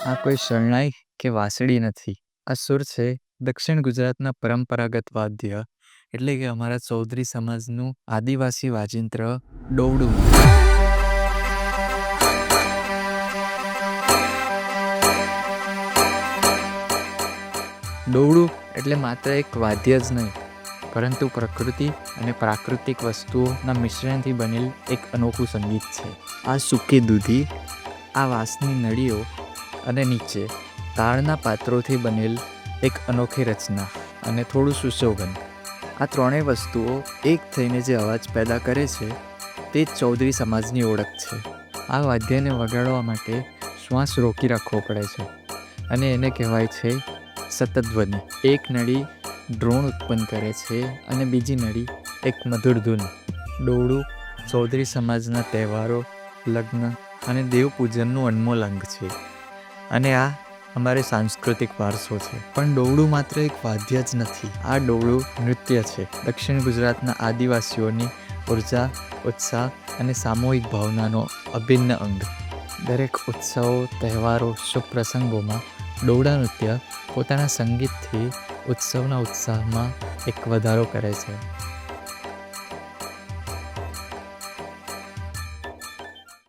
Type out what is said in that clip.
આ કોઈ શરણાઈ કે વાંસળી નથી. આ સુર છે દક્ષિણ ગુજરાતના પરંપરાગત વાદ્ય એટલે કે અમારા ચૌધરી સમાજનું આદિવાસી વાજિંત્ર ડોવડું. ડોવડું એટલે માત્ર એક વાદ્ય જ નહીં, પરંતુ પ્રકૃતિ અને પ્રાકૃતિક વસ્તુઓના મિશ્રણથી બનેલ એક અનોખું સંગીત છે. આ સૂકી દૂધી, આ વાંસની નળીઓ અને નીચે તાળના પાત્રોથી બનેલ એક અનોખી રચના અને થોડું સુશોભન. આ ત્રણેય વસ્તુઓ એક થઈને જે અવાજ પેદા કરે છે, તે ચૌધરી સમાજની ઓળખ છે. આ વાદ્યને વગાડવા માટે શ્વાસ રોકી રાખવો પડે છે અને એને કહેવાય છે સતત ધ્વનિ એક નળી ડ્રોણ ઉત્પન્ન કરે છે અને બીજી નળી એક મધુર ધૂન. ડોળું ચૌધરી સમાજના તહેવારો, લગ્ન અને દેવપૂજનનું અનમોલ અંગ છે. અને આ અમારે સાંસ્કૃતિક વારસો છે. પણ ડોવડું માત્ર એક વાદ્ય જ નથી. આ ડોવડું નૃત્ય છે. દક્ષિણ ગુજરાતના આદિવાસીઓની ઊર્જા, ઉત્સાહ અને સામૂહિક ભાવનાનો અભિન્ન અંગ. દરેક ઉત્સવો, તહેવારો, શુભ પ્રસંગોમાં ડોવડા નૃત્ય પોતાના સંગીતથી ઉત્સવના ઉત્સાહમાં એક વધારો કરે છે.